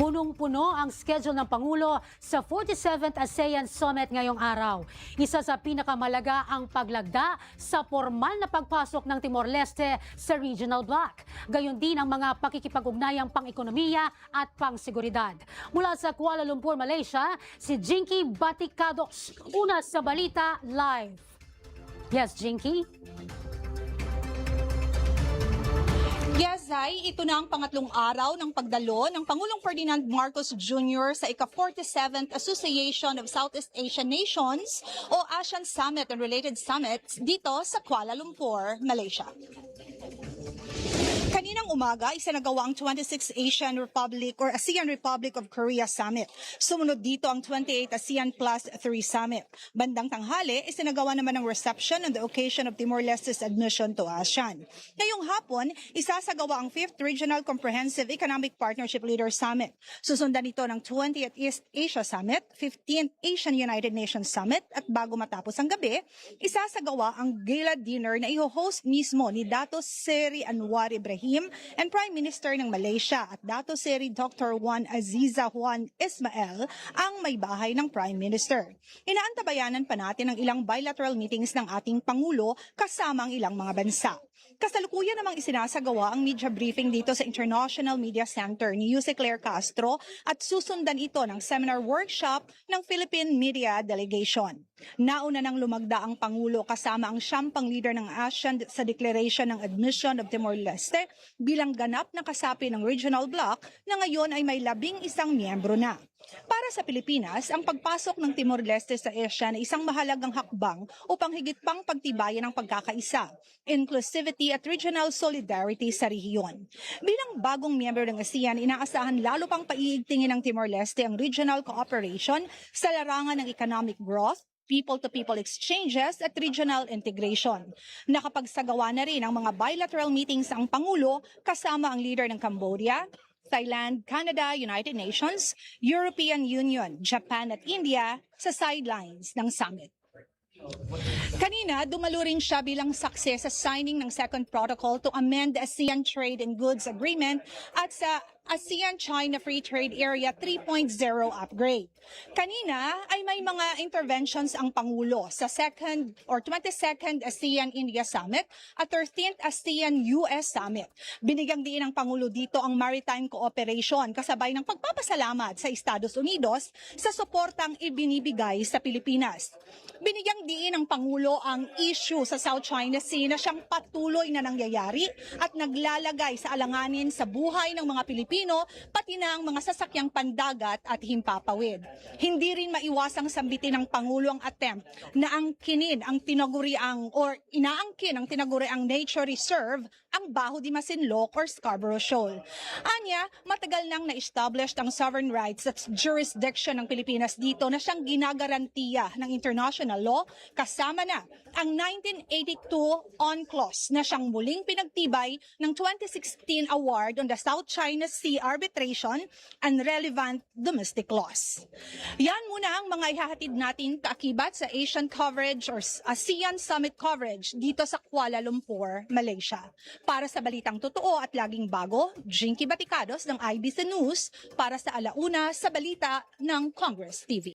Punong-puno ang schedule ng Pangulo sa 47th ASEAN Summit ngayong araw. Isa sa pinakamalaga ang paglagda sa formal na pagpasok ng Timor-Leste sa regional bloc. Gayon din ang mga pakikipag-ugnayang pang-ekonomiya at pang-seguridad. Mula sa Kuala Lumpur, Malaysia, si Jinky Baticados. Una sa Balita Live. Yes, Jinky? Yes, Zai, ito na ang pangatlong araw ng pagdalo ng Pangulong Ferdinand Marcos Jr. sa ika-47th Association of Southeast Asian Nations o ASEAN Summit and related summits dito sa Kuala Lumpur, Malaysia. Kaninang umaga, isinagawa ang 26th Asian Republic or ASEAN Republic of Korea Summit. Sumunod dito ang 28th ASEAN Plus 3 Summit. Bandang tanghali, isinagawa naman ang reception on the occasion of Timor-Leste's admission to ASEAN. Ngayong hapon, isasagawa ang 5th Regional Comprehensive Economic Partnership Leaders Summit. Susundan ito ng 20th East Asia Summit, 15th Asian United Nations Summit at bago matapos ang gabi, isasagawa ang gala dinner na iho-host mismo ni Dato Seri Anwar Ibrahim and Prime Minister ng Malaysia at Dato Seri Dr. Juan Aziza Juan Ismael ang may bahay ng Prime Minister. Inaantabayanan pa natin ang ilang bilateral meetings ng ating Pangulo kasama ang ilang mga bansa. Kasalukuyan namang isinasagawa ang media briefing dito sa International Media Center ni Jose Claire Castro at susundan ito ng seminar workshop ng Philippine Media Delegation. Nauna nang lumagda ang Pangulo kasama ang siyam pang leader ng ASEAN sa declaration ng admission of Timor-Leste bilang ganap na kasapi ng regional bloc na ngayon ay may labing isang miyembro na. Para sa Pilipinas, ang pagpasok ng Timor-Leste sa ASEAN ay isang mahalagang hakbang upang higit pang pagtibayan ang pagkakaisa, inclusivity at regional solidarity sa rehiyon. Bilang bagong miyembro ng ASEAN, inaasahan lalo pang paiigtingin ng Timor-Leste ang regional cooperation sa larangan ng economic growth, people-to-people exchanges at regional integration. Nakapagsagawa na rin ang mga bilateral meetings ang Pangulo kasama ang leader ng Cambodia, Thailand, Canada, United Nations, European Union, Japan at India sa sidelines ng summit. Kanina, dumalo rin siya bilang saksi sa signing ng second protocol to amend the ASEAN Trade and Goods Agreement at sa ASEAN-China Free Trade Area 3.0 upgrade. Kanina ay may mga interventions ang Pangulo sa second or 22nd ASEAN-India Summit at 13th ASEAN-US Summit. Binigyang diin ng Pangulo dito ang maritime cooperation kasabay ng pagpapasalamat sa Estados Unidos sa suportang ibinibigay sa Pilipinas. Binigyang diin ng Pangulo ang issue sa South China Sea na siyang patuloy na nangyayari at naglalagay sa alanganin sa buhay ng mga Pilipino, pati na ang mga sasakyang pandagat at himpapawid. Hindi rin maiwasang sambitin ng Pangulo ang attempt na angkinin ang tinaguriang or inaangkin ang tinaguriang nature reserve ang Baho di Masinloc or Scarborough Shoal. Anya, matagal nang na-establish ang sovereign rights at jurisdiction ng Pilipinas dito na siyang ginagarantiya ng international law kasama na ang 1982 UNCLOS na siyang muling pinagtibay ng 2016 award on the South China Arbitration and relevant domestic laws. Yan muna ang mga ihahatid natin kaakibat sa Asian coverage or ASEAN Summit coverage dito sa Kuala Lumpur, Malaysia. Para sa balitang totoo at laging bago, Jinky Baticados ng IBC News para sa alauna sa balita ng Congress TV.